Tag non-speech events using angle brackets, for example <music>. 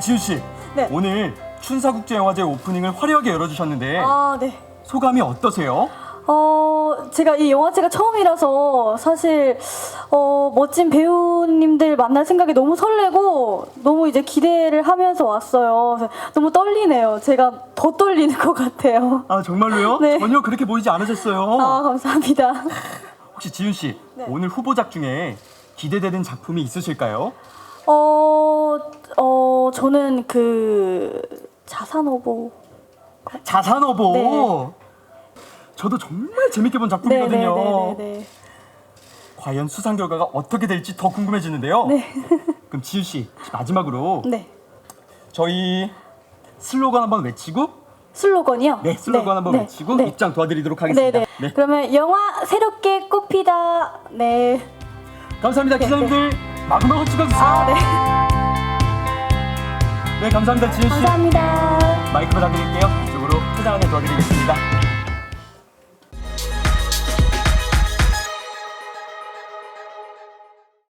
지우 씨. 네. 오늘 춘사국제영화제 오프닝을 화려하게 열어주셨는데 아, 네. 소감이 어떠세요? 어, 제가 이 영화제가 처음이라서 사실 어, 멋진 배우님들 만날 생각이 너무 설레고 너무 이제 기대를 하면서 왔어요. 그래서 너무 떨리네요. 제가 더 떨리는 것 같아요. 아 정말로요? 네. 전혀 그렇게 보이지 않으셨어요. 아, 감사합니다. 혹시 지윤 씨 네. 오늘 후보작 중에 기대되는 작품이 있으실까요? 어, 어, 저는 그 자산어보. 자산어보. 네. 저도 정말 재밌게 본 네, 작품이거든요. 네, 네, 네. 과연 수상 결과가 어떻게 될지 더 궁금해지는데요. 네. <laughs> 그럼 지윤 씨 마지막으로 네. 저희 슬로건 한번 외치고 슬로건이요? 네 슬로건 한번 외치고 네. 입장 도와드리도록 네, 하겠습니다. 네. 그러면 영화 새롭게 꼽히다. 네. 감사합니다 기자님들 마구마구 찍어주세요. 아, 네. 네 감사합니다 지윤 씨. 감사합니다. 마이크 받아드릴게요. 이쪽으로 포장 안에 도와드리겠습니다.